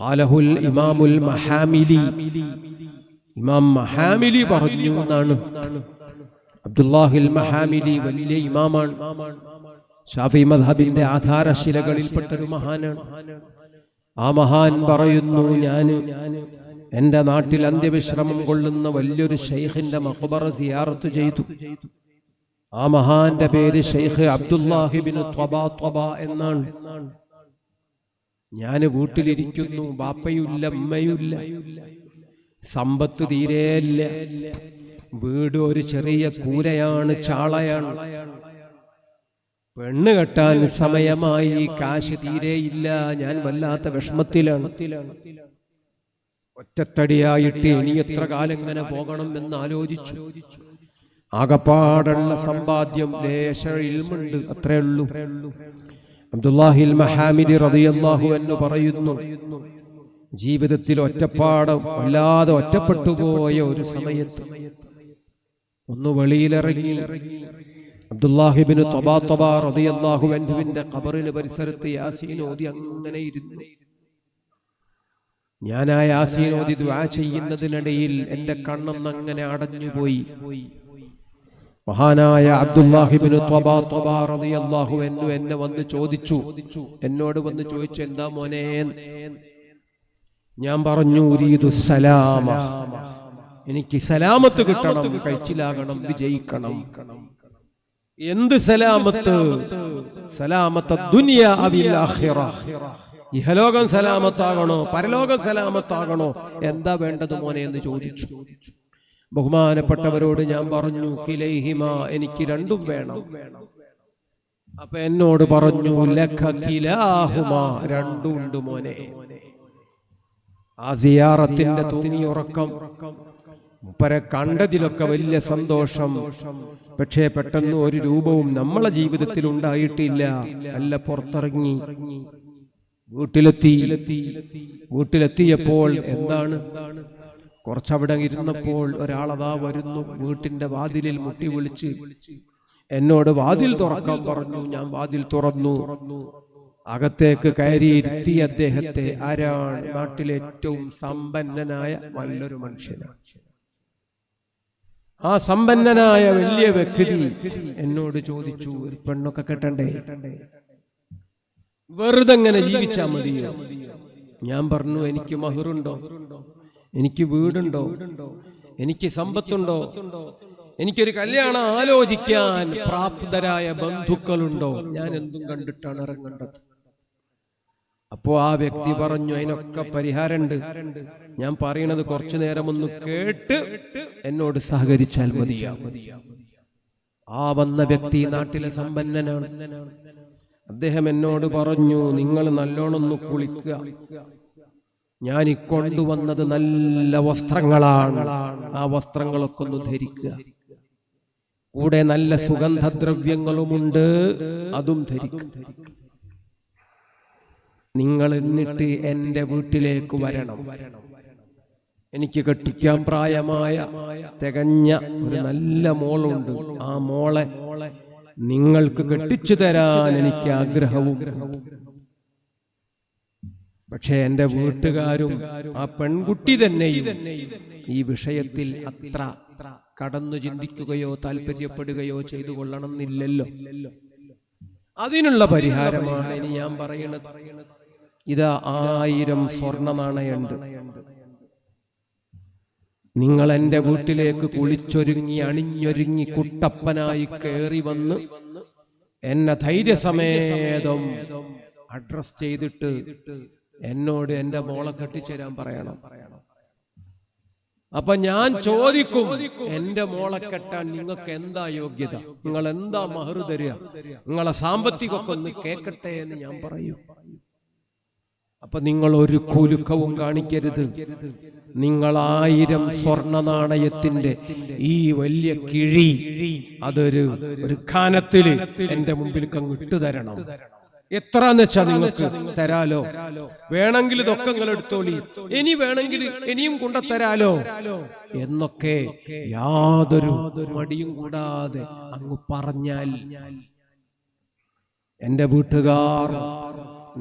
ഖാലഹുൽ ഇമാമുൽ മഹാമിലി. ഇമാം മഹാമിലി പറഞ്ഞു എന്നാണ്. അബ്ദുല്ലാഹിൽ മഹാമിലി വലിയ ഇമാമാണ്. ഷാഫി മദ്ഹബിന്റെ ആധാരശിലകളിൽപ്പെട്ട ഒരു മഹാനാണ്. ആ മഹാൻ പറയുന്നു ഞാൻ എന്റെ നാട്ടിൽ അന്ത്യവിശ്രമം കൊള്ളുന്ന വലിയൊരു ഷെയ്ഖിന്റെ മഹബറ സിയാറത്ത് ചെയ്തു. ആ മഹാന്റെ പേര് ഷെയ്ഖ് അബ്ദുല്ലാഹിബിന് ത്വബ ത്വബ എന്നാണ്. ഞാൻ വീട്ടിലിരിക്കുന്നു ബാപ്പയുമില്ല ഉമ്മയുമില്ല സമ്പത്ത് തീരെയല്ല വീട് ഒരു ചെറിയ കൂരയാണ് ചാളയാണ്. പെണ്ണ് കെട്ടാൻ സമയമായി കാശ് തീരെയില്ല ഞാൻ വല്ലാത്ത വിഷമത്തിലാണ്. ഒറ്റത്തടിയായിട്ട് ഇനി എത്ര കാലം ഇങ്ങനെ പോകണം എന്ന് ആലോചിച്ചു ആകപ്പാടുള്ള സമ്പാദ്യം ലേശ ഇൽമുണ്ട് ഉള്ളൂ. അബ്ദുല്ലാഹിൽ മഹാമിദി റളിയല്ലാഹു എന്ന് പറയുന്നു ജീവിതത്തിൽ ഒറ്റപ്പാടം വല്ലാതെ ഒറ്റപ്പെട്ടു പോയ ഒരു സമയത്ത് ഒന്ന് വെളിയിലിറങ്ങി അബ്ദുല്ലാഹിബിന് തൊബാ തൊബാ റളിയല്ലാഹു അൻഹുവിന്റെ കബറിന് പരിസരത്ത് യാസീൻ ഓതി അങ്ങനെ ഇരുന്നു. ഞാൻ ആ യാസീൻ ഓതി ദുആ ചെയ്യുന്നതിനിടയിൽ എന്റെ കണ്ണൊന്ന് അങ്ങനെ അടഞ്ഞുപോയി. മഹാനായ അബ്ദുല്ലാഹിബിന് ത്വബാ എന്നു എന്നെ വന്ന് ചോദിച്ചു. എന്നോട് വന്ന് ചോദിച്ചു എന്താ മോനെ? ഞാൻ പറഞ്ഞു സലാമ. എനിക്ക് സലാമത്ത് കിട്ടണം കഴിച്ചിലാകണം വിജയിക്കണം. എന്ത് സലാമത്ത്? സലാമത്ത്? ദുനിയ ഇഹലോകം സലാമത്താകണോ? പരലോകം സലാമത്താകണോ? എന്താ വേണ്ടത് മോനെ എന്ന് ചോദിച്ചു. ബഹുമാനപ്പെട്ടവരോട് ഞാൻ പറഞ്ഞു കിലൈഹിമ എനിക്ക് രണ്ടും വേണം. അപ്പൊ എന്നോട് പറഞ്ഞു ലഖ കിലാഹുമ രണ്ടും ഉണ്ട് മോനെ. ആ സിയാറത്തിന്റെ തൂങ്ങിയുറക്കം മുപ്പരെ കണ്ടതിലൊക്കെ വലിയ സന്തോഷം. പക്ഷേ പെട്ടെന്ന് ഒരു രൂപവും നമ്മളെ ജീവിതത്തിൽ ഉണ്ടായിട്ടില്ല. അല്ല പുറത്തിറങ്ങി. വീട്ടിലെത്തി. വീട്ടിലെത്തിയപ്പോൾ എന്താണ്? കുറച്ചവിടെ ഇരുന്നപ്പോൾ ഒരാളതാ വരുന്നു വീട്ടിന്റെ വാതിലിൽ മുട്ടി വിളിച്ച് എന്നോട് വാതിൽ തുറക്കാൻ പറഞ്ഞു ഞാൻ വാതിൽ തുറന്നു. അകത്തേക്ക് കയറിയിരുത്തി അദ്ദേഹത്തെ ആരാണ് നാട്ടിലെ ഏറ്റവും സമ്പന്നനായ നല്ലൊരു മനുഷ്യനാണ് ആ സമ്പന്നനായ വലിയ വ്യക്തി എന്നോട് ചോദിച്ചു ഒരു പെണ്ണൊക്കെ കെട്ടണ്ടേ? വെറുതെ ജീവിച്ചാ മതിയോ? ഞാൻ പറഞ്ഞു എനിക്ക് മഹറുണ്ടോ? എനിക്ക് വീടുണ്ടോ? എനിക്ക് സമ്പത്തുണ്ടോ? എനിക്കൊരു കല്യാണം ആലോചിക്കാൻ പ്രാപ്തരായ ബന്ധുക്കളുണ്ടോ? ഞാൻ എന്തും കണ്ടിട്ടാണ് ഇറങ്ങേണ്ടത്. അപ്പോ ആ വ്യക്തി പറഞ്ഞു അതിനൊക്കെ പരിഹാരമുണ്ട്. ഞാൻ പറയണത് കുറച്ചു നേരം ഒന്ന് കേട്ട് എന്നോട് സഹകരിച്ചാൽ മതിയാ ആ വന്ന വ്യക്തി നാട്ടിലെ സമ്പന്നനാണ്. അദ്ദേഹം എന്നോട് പറഞ്ഞു നിങ്ങൾ നല്ലോണം ഒന്ന് കുളിക്കുക. ഞാൻ ഈ കൊണ്ടുവന്നത് നല്ല വസ്ത്രങ്ങളാണ്. ആ വസ്ത്രങ്ങളൊക്കെ ഒന്ന് ധരിക്കുക. കൂടെ നല്ല സുഗന്ധദ്രവ്യങ്ങളുമുണ്ട്. അതും ധരിക്കും നിങ്ങൾ എന്നിട്ട് എന്റെ വീട്ടിലേക്ക് വരണം. എനിക്ക് കെട്ടിക്കാൻ പ്രായമായ തികഞ്ഞ ഒരു നല്ല മോളുണ്ട്. ആ മോളെ നിങ്ങൾക്ക് കെട്ടിച്ചു തരാൻ എനിക്ക് ആഗ്രഹവും. പക്ഷേ എന്റെ വീട്ടുകാരും ആ പെൺകുട്ടി തന്നെയും ഈ വിഷയത്തിൽ അത്ര കടന്നു ചിന്തിക്കുകയോ താല്പര്യപ്പെടുകയോ ചെയ്തു കൊള്ളണം എന്നില്ലല്ലോ അതിനുള്ള പരിഹാരമാണ് ഇനി ഞാൻ പറയണത് ഇത് ആയിരം സ്വർണ നാണയുണ്ട് നിങ്ങൾ എന്റെ വീട്ടിലേക്ക് കുളിച്ചൊരുങ്ങി അണിഞ്ഞൊരുങ്ങി കുട്ടപ്പനായി കയറി വന്ന് എന്നെ ധൈര്യസമേതം അഡ്രസ് ചെയ്തിട്ട് എന്നോട് എന്റെ മോളെ കെട്ടിച്ചേരാൻ പറയണം. അപ്പൊ ഞാൻ ചോദിക്കും എന്റെ മോളെ കെട്ടാൻ നിങ്ങൾക്ക് എന്താ യോഗ്യത? നിങ്ങൾ എന്താ മഹർ തരിക? നിങ്ങളെ സാമ്പത്തികമൊക്കെ ഒന്ന് കേക്കട്ടെ എന്ന് ഞാൻ പറയും. അപ്പൊ നിങ്ങൾ ഒരു കുലുക്കവും കാണിക്കരുത്. നിങ്ങൾ ആയിരം സ്വർണ നാണയത്തിന്റെ ഈ വലിയ കിഴി അതൊരു ഒരു ഖാനത്തിൽ എന്റെ മുമ്പിൽ ഇട്ട് തരണം. എത്രാന്ന് വെച്ചാ നിങ്ങൾക്ക് തരാലോ? വേണമെങ്കിൽ ഇതൊക്കെ നിങ്ങൾ എടുത്തോളി. ഇനി വേണമെങ്കിൽ ഇനിയും കൊണ്ടത്തരാലോ എന്നൊക്കെ യാതൊരു മടിയും കൂടാതെ അങ്ങ് പറഞ്ഞാൽ എന്റെ വീട്ടുകാർ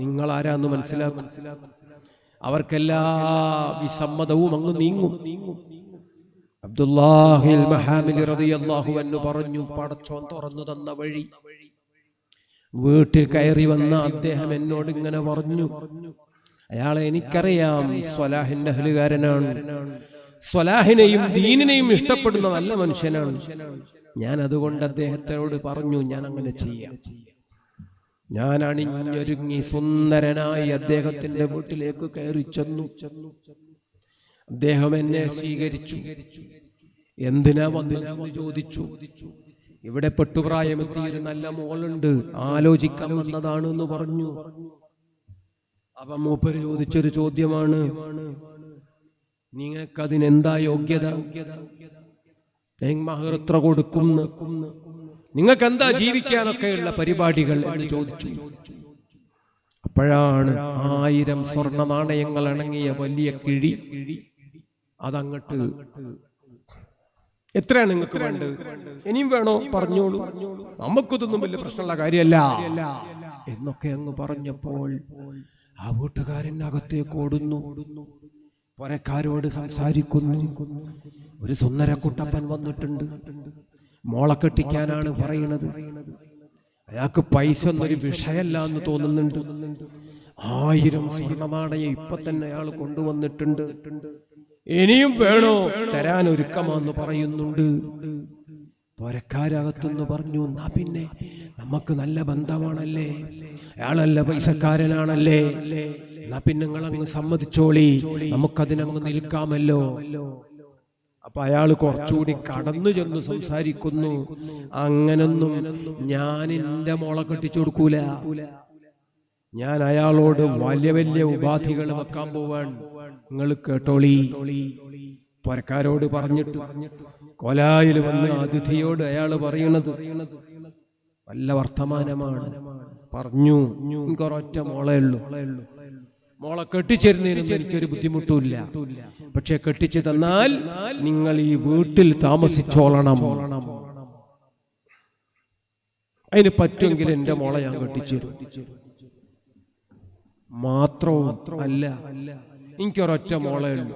നിങ്ങൾ ആരാന്ന് മനസ്സിലാക്കും? അവർക്കെല്ലാ വിസമ്മതവും അങ്ങ് നീങ്ങും. അബ്ദുല്ലാഹിൽ മഹാമിലി റളിയല്ലാഹു അൻഹു പറഞ്ഞു പടച്ചോൻ തുറന്നു തന്ന വഴി വീട്ടിൽ കയറി വന്ന അദ്ദേഹം എന്നോട് ഇങ്ങനെ പറഞ്ഞു. അയാളെ എനിക്കറിയാം സ്വലാഹിന്റെ അഹലുകാരനാണ്. സ്വലാഹിനെയും ദീനിനെയും ഇഷ്ടപ്പെടുന്ന നല്ല മനുഷ്യനാണ്. ഞാൻ അതുകൊണ്ട് അദ്ദേഹത്തോട് പറഞ്ഞു ഞാൻ അങ്ങനെ ചെയ്യാം. ഞാൻ അണിഞ്ഞൊരുങ്ങി സുന്ദരനായി അദ്ദേഹത്തിന്റെ വീട്ടിലേക്ക് കയറി ചെന്നു. അദ്ദേഹം എന്നെ സ്വീകരിച്ചു. എന്തിനാ വന്നതെന്ന് ചോദിച്ചു. ഇവിടെ പെട്ടുപ്രായമെത്തിയൊരു നല്ല മോളുണ്ട്. ആലോചിക്കാൻ വന്നതാണ് എന്ന് പറഞ്ഞു. അപ്പൊ മൂപ്പര് ചോദിച്ചൊരു ചോദ്യമാണ്. നിങ്ങൾക്ക് അതിനെന്താ യോഗ്യത മഹർ കൊടുക്കും നിങ്ങൾക്ക് എന്താ ജീവിക്കാനൊക്കെയുള്ള പരിപാടികൾ എന്ന് ചോദിച്ചു. അപ്പോഴാണ് ആയിരം സ്വർണ നാണയങ്ങൾ അടങ്ങിയ വലിയ കിഴി അതങ്ങട്ട് എത്രയാണ് നിങ്ങൾക്ക് വേണ്ടത്? ഇനിയും വേണോ? പറഞ്ഞോളൂ. നമുക്കിതൊന്നും വലിയ പ്രശ്നമുള്ള കാര്യമല്ല. എന്നൊക്കെ അങ്ങ് പറഞ്ഞപ്പോൾ ആ വീട്ടുകാരൻ അകത്തേക്ക് ഓടുന്നു. പുരക്കാരോട് സംസാരിക്കുന്നു. ഒരു സുന്ദര കുട്ടപ്പൻ വന്നിട്ടുണ്ട്. മോളെ കെട്ടിക്കാനാണ് പറയുന്നത്. അയാൾക്ക് പൈസ ഒരു വിഷയമല്ല എന്ന് തോന്നുന്നുണ്ട്. ആയിരം സ്വർണമാണയെ ഇപ്പൊ തന്നെ അയാൾ കൊണ്ടുവന്നിട്ടുണ്ട്. ഇനിയും വേണോ? തരാൻ ഒരുക്കമാന്ന് പറയുന്നുണ്ട്. പോരക്കാരകത്തുനിന്ന് പറഞ്ഞു എന്നാ പിന്നെ? നമുക്ക് നല്ല ബന്ധമാണല്ലേ? അയാളല്ല പൈസക്കാരനാണല്ലേ? എന്നാ പിന്നെ നിങ്ങൾ അങ്ങ് സമ്മതിച്ചോളി. നമുക്കതിനങ്ങ് നിൽക്കാമല്ലോ. അപ്പൊ അയാൾ കുറച്ചുകൂടി കടന്നു ചെന്ന് സംസാരിക്കുന്നു. അങ്ങനൊന്നും ഞാൻ എന്റെ മോളെ കെട്ടിച്ചു കൊടുക്കൂല. ഞാൻ അയാളോട് വലിയ വലിയ ഉപാധികൾ വെക്കാൻ പോവാൻ നിങ്ങൾ കേട്ടോളി. പൊരക്കാരോട് പറഞ്ഞിട്ട് കൊലായിൽ വന്ന് അതിഥിയോട് അയാൾ പറയണത് വല്ല വർത്തമാനമാണ്. പറഞ്ഞു. എനിക്കൊരൊറ്റ മോളേ ഉള്ളൂ. മോളെ കെട്ടിച്ചേരുന്നതിനൊന്നും എനിക്കൊരു ബുദ്ധിമുട്ടില്ല പക്ഷെ കെട്ടിച്ചു തന്നാൽ നിങ്ങൾ ഈ വീട്ടിൽ താമസിച്ചോളണം. അതിന് പറ്റുമെങ്കിൽ എന്റെ മോളെ ഞാൻ കെട്ടിച്ചേരും. മാത്രവും അല്ല എനിക്കൊരൊറ്റ മോളേ ഉള്ളൂ.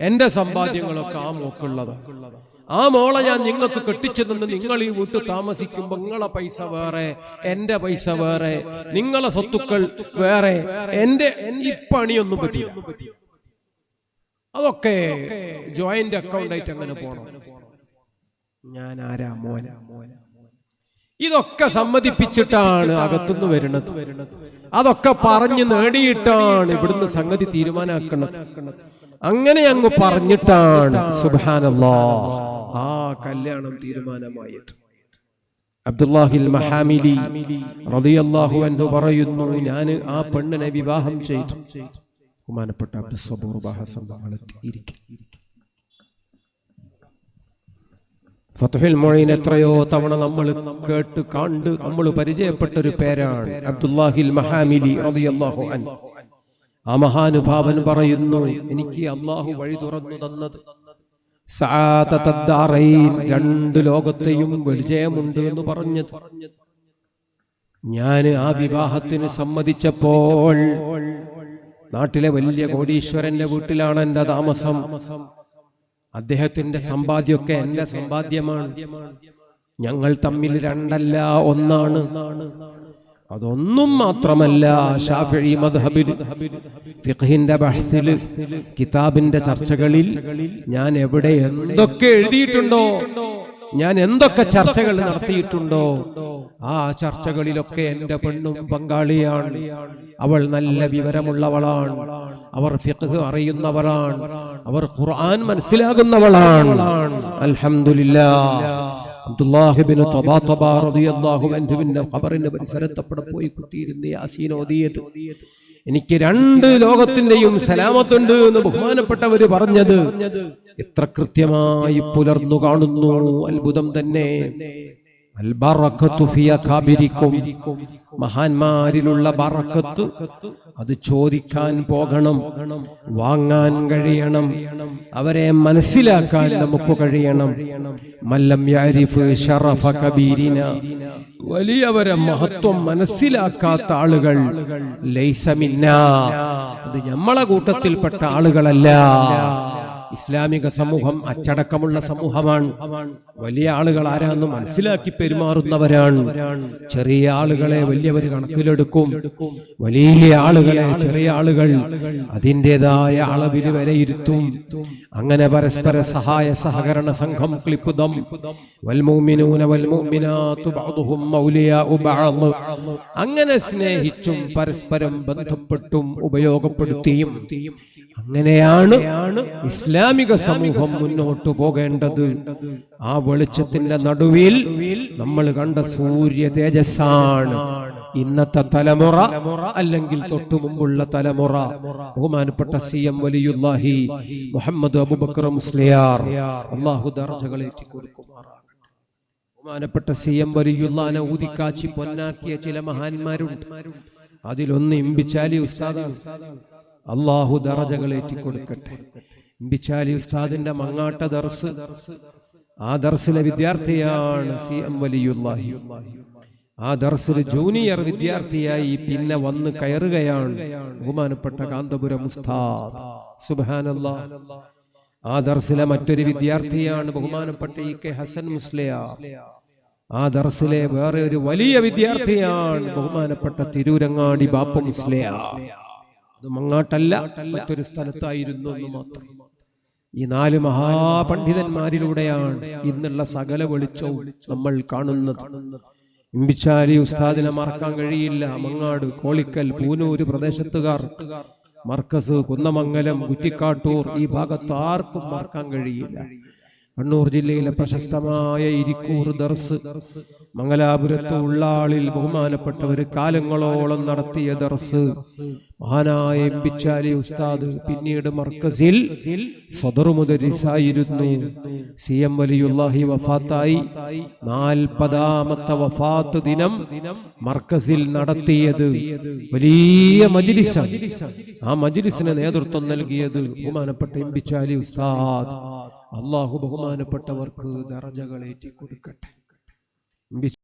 എന്റെ സമ്പാദ്യങ്ങളൊക്കെ ആ മോക്കുള്ളത്. ആ മോളെ ഞാൻ നിങ്ങൾക്ക് കെട്ടിച്ചു നിങ്ങൾ ഈ വീട്ടിൽ താമസിക്കുമ്പോ നിങ്ങളെ പൈസ വേറെ എന്റെ പൈസ വേറെ നിങ്ങളെ സ്വത്തുക്കൾ വേറെ എന്റെ ഈ പണിയൊന്നും പറ്റില്ല അതൊക്കെ ജോയിന്റ് അക്കൗണ്ട് ആയിട്ട് അങ്ങനെ പോണം. ഞാൻ ആരാ മോന ഇതൊക്കെ സമ്മതിപ്പിച്ചിട്ടാണ് അകത്തുനിന്ന് വരുന്നത്. വരുന്നത്. അതൊക്കെ പറഞ്ഞു നേടിയിട്ടാണ് ഇവിടുന്ന് സംഗതി തീരുമാനാക്കുന്നത് അങ്ങനെ അങ്ങ് പറഞ്ഞിട്ടാണ് സുബാനല്ലോ ആ കല്യാണം തീരുമാനമായത്. അബ്ദുല്ലാഹിൽ മഹാമിലി റളിയല്ലാഹു അൻഹു പറയുന്നു ഞാൻ ആ പെണ്ണിനെ വിവാഹം ചെയ്തു. ബഹുമാനപ്പെട്ട അബ്ദുസ്വബൂർ ബാഹസം ഇരിക്കും. ഫത്തുഹിൽ മൊഴീൻ എത്രയോ തവണ നമ്മൾ കേട്ട് കണ്ട് നമ്മൾ പരിചയപ്പെട്ട ഒരു പേരാണ് അബ്ദുല്ലാഹിൽ മഹാമിലി റളിയല്ലാഹു അൻ ആ മഹാനുഭാവൻ പറയുന്നു എനിക്ക് അള്ളാഹു വഴി തുറന്നു തന്നത് രണ്ട് ലോകത്തെയും വിജയമുണ്ട് എന്ന് പറഞ്ഞത്. ഞാൻ ആ വിവാഹത്തിന് സമ്മതിച്ചപ്പോൾ നാട്ടിലെ വലിയ കോടീശ്വരന്റെ വീട്ടിലാണ് എന്റെ താമസം. അദ്ദേഹത്തിന്റെ സമ്പാദ്യമൊക്കെ എന്റെ സമ്പാദ്യമാണ്. ഞങ്ങൾ തമ്മിൽ രണ്ടല്ല ഒന്നാണ്. അതൊന്നും മാത്രമല്ല ഷാഫി മദ്ഹബിൽ ഫിഖഹിന്റെ ബഹ്സിൽ കിതാബിന്റെ ചർച്ചകളിൽ ഞാൻ എവിടെ എന്തൊക്കെ എഴുതിയിട്ടുണ്ടോ? ഞാൻ എന്തൊക്കെ ചർച്ചകൾ നടത്തിയിട്ടുണ്ടോ? ആ ചർച്ചകളിലൊക്കെ എന്റെ പെണ്ണും പങ്കാളിയാണ്. അവൾ നല്ല വിവരമുള്ളവളാണ്. അവർ ഫിഖ് അറിയുന്നവളാണ്. അവർ ഖുർആൻ മനസ്സിലാകുന്നവളാണ്. അൽഹംദുലില്ലാ. അബ്ദുല്ലാഹിബിന് പോയി കുത്തിയിരുന്ന് യാസീൻ എനിക്ക് രണ്ട് ലോകത്തിന്റെയും സലാമത്തുണ്ട് എന്ന് ബഹുമാനപ്പെട്ടവര് പറഞ്ഞത് എത്ര കൃത്യമായി പുലർന്നു കാണുന്നു. അത്ഭുതം തന്നെ. മഹാന്മാരിലുള്ള ബറക്കത്ത് അത് ചോദിക്കാൻ പോകണം വാങ്ങാൻ കഴിയണം അവരെ മനസ്സിലാക്കാൻ നമുക്ക് കഴിയണം. മല്ലം ഷറഫ കബീരിന. വലിയവരെ മഹത്വം മനസ്സിലാക്കാത്ത ആളുകൾ ലൈസമിന്ന. അത് നമ്മളെ കൂട്ടത്തിൽപ്പെട്ട ആളുകളല്ല. ഇസ്ലാമിക സമൂഹം അച്ചടക്കമുള്ള സമൂഹമാണ്. വലിയ ആളുകൾ ആരാന്ന് മനസ്സിലാക്കി പെരുമാറുന്നവരാണ്. ചെറിയ ആളുകളെ വലിയവർ കണക്കിലെടുക്കും. വലിയ ആളുകളെ ചെറിയ ആളുകൾ അതിന്റെതായ അളവിൽ വിലയിരുത്തും അങ്ങനെ പരസ്പര സഹായ സഹകരണ സംഘം ക്ലിപ്പുതം അങ്ങനെ സ്നേഹിച്ചും പരസ്പരം ബന്ധപ്പെട്ടും ഉപയോഗപ്പെടുത്തിയും. അങ്ങനെയാണ് ഇസ്ലാമിക സമൂഹം മുന്നോട്ട് പോകേണ്ടത്. ആ വെളിച്ചത്തിന്റെ നടുവിൽ നമ്മൾ കണ്ട സൂര്യ തേജസ്സാണ്. ഇന്നത്തെ തലമുറ അല്ലെങ്കിൽ തൊട്ടു മുമ്പുള്ള തലമുറ. ബഹുമാനപ്പെട്ട സി എം വലിയുല്ലാഹി മുഹമ്മദ് അബുബക്കർ മുസ്ലിയാർ അള്ളാഹു ബഹുമാനപ്പെട്ട സി എം വലിയുല്ലാനെ ഊതിക്കാച്ചി പൊന്നാക്കിയ ചില മഹാന്മാരുണ്ട്. അതിലൊന്ന് ഇമ്പിച്ചാലി ഉസ്താദാണ്. അള്ളാഹു ദറജകളേറ്റി കൊടുക്കട്ടെ. ഇമ്പിച്ചാലി ഉസ്താദിന്റെ മങ്ങാട്ട ദർസ്. ആ ദർസിലെ വിദ്യാർത്ഥിയാണ് സി എം വലിയുല്ലാഹി ആ ദർസിൽ ജൂനിയർ വിദ്യാർത്ഥിയായി പിന്നെ വന്ന് കയറുകയാണ് ബഹുമാനപ്പെട്ട കാന്തപുരം ഉസ്താദ്. സുബാനല്ല ആ ദർസിലെ മറ്റൊരു വിദ്യാർത്ഥിയാണ് ബഹുമാനപ്പെട്ട ഇ കെ ഹസൻ മുസ്ലിയ. ആ ദർസിലെ വേറെ ഒരു വലിയ വിദ്യാർത്ഥിയാണ് ബഹുമാനപ്പെട്ട തിരൂരങ്ങാടി ബാപ്പ മുസ്ലിയ. അത് മങ്ങാട്ടല്ല മറ്റൊരു സ്ഥലത്തായിരുന്നു എന്ന് മാത്രം. ഈ നാല് മഹാപണ്ഡിതന്മാരിലൂടെയാണ് ഇന്നുള്ള സകല വെളിച്ചവും നമ്മൾ കാണുന്നത്. ഇമ്പിച്ചാലി ഉസ്താദിനെ മറക്കാൻ കഴിയില്ല. മങ്ങാട് കോളിക്കൽ പൂനൂര് പ്രദേശത്തുകാർ മർക്കസ് കുന്നമംഗലം കുറ്റിക്കാട്ടൂർ ഈ ഭാഗത്ത് ആർക്കും മറക്കാൻ കഴിയില്ല. കണ്ണൂർ ജില്ലയിലെ പ്രശസ്തമായ ഇരിക്കൂർ ദർസ് മംഗലാപുരത്ത് ഉള്ളാളിൽ ബഹുമാനപ്പെട്ടവര് കാലങ്ങളോളം നടത്തിയ ദർസ്. മഹാനായ എംപിച്ചാലി ഉസ്താദ് പിന്നീട് മർക്കസിൽ സ്വതറുമുദരിസായിരുന്നു സി എം വലിയുല്ലാഹി വഫാത്തായി. നാൽപ്പതാമത്തെ വഫാത്ത് ദിനം മർക്കസിൽ നടത്തിയത്. വലിയ മജിലിസ ആ മജിലിസിന് നേതൃത്വം നൽകിയത് ബഹുമാനപ്പെട്ട എംപിച്ചാലി ഉസ്താദ്. അള്ളാഹു ബഹുമാനപ്പെട്ടവർക്ക് ദറജകളേറ്റി കൊടുക്കട്ടെ ведь